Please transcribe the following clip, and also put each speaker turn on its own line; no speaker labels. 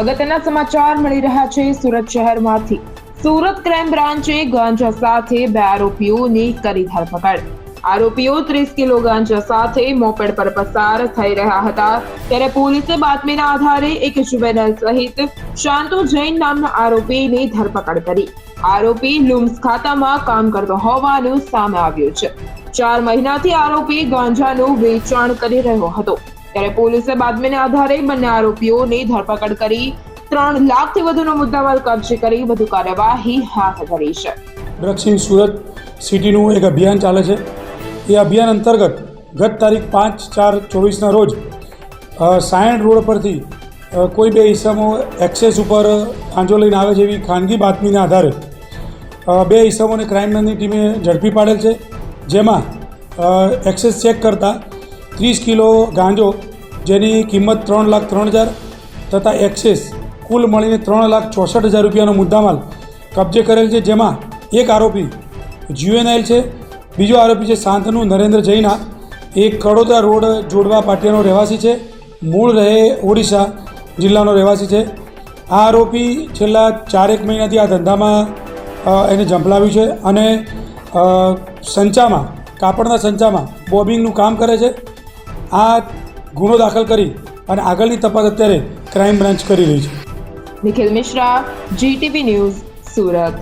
અગત્યના સમાચાર મળી રહ્યા છે સુરત શહેરમાંથી. સુરત ક્રાઇમ બ્રાન્ચે ગાંજા સાથે બે આરોપીઓની કરી ધરપકડ. આરોપીઓ ત્રીસ કિલો ગાંજા સાથે મોપેડ પર પસાર થઈ રહ્યા હતા. ત્યારે પોલીસે બાતમીના આધારે એક જુવેનલ સહિત શાંતુ જૈન નામના આરોપીની ધરપકડ કરી. આરોપી લુમ્સ ખાતામાં કામ કરતો હોવાનું સામે આવ્યું છે. ચાર મહિનાથી આરોપી ગાંજાનું વેચાણ કરી રહ્યો હતો. ત્યારે પોલીસે બાતમીના આધારે બંને આરોપીઓની ધરપકડ કરી ત્રણ લાખથી વધુનો મુદ્દામાલ કબજે કરી વધુ કાર્યવાહી હાથ ધરી છે.
ડ્રગ્સિંગ સુરત સિટીનું એક અભિયાન ચાલે છે. એ અભિયાન અંતર્ગત ગત તારીખ પાંચ ચાર ચોવીસના રોજ સાયણ રોડ પરથી કોઈ બે ઈસમો એક્સેસ ઉપર ગાંજો લઈને આવે છે એવી ખાનગી બાતમીના આધારે બે ઈસમોને ક્રાઇમ બ્રાન્ચની ટીમે ઝડપી પાડેલ છે. જેમાં એક્સેસ ચેક કરતાં ત્રીસ કિલો ગાંજો, જેની કિંમત ત્રણ લાખ ત્રણ હજાર તથા એક્સેસ, કુલ મળીને ત્રણ લાખ ચોસઠ હજાર રૂપિયાનો મુદ્દામાલ કબજે કરેલ છે, જેમાં એક આરોપી જ્યુએનઆઈલ છે, બીજો આરોપી છે શાંતનુ નરેન્દ્ર જૈના. એ કડોદરા રોડ જોડવા પાટિયાનો રહેવાસી છે, મૂળ રહે ઓડિશા જિલ્લાનો રહેવાસી છે. આ આરોપી છેલ્લા ચારેક મહિનાથી આ ધંધામાં એને ઝંપલાવ્યું છે અને સંચામાં, કાપડના સંચામાં બોબિંગનું કામ કરે છે. આ ગુનો દાખલ કરી અને આગળની તપાસ અત્યારે ક્રાઇમ બ્રાન્ચ કરી રહી છે.
Nikhil Mishra GTV news Surat.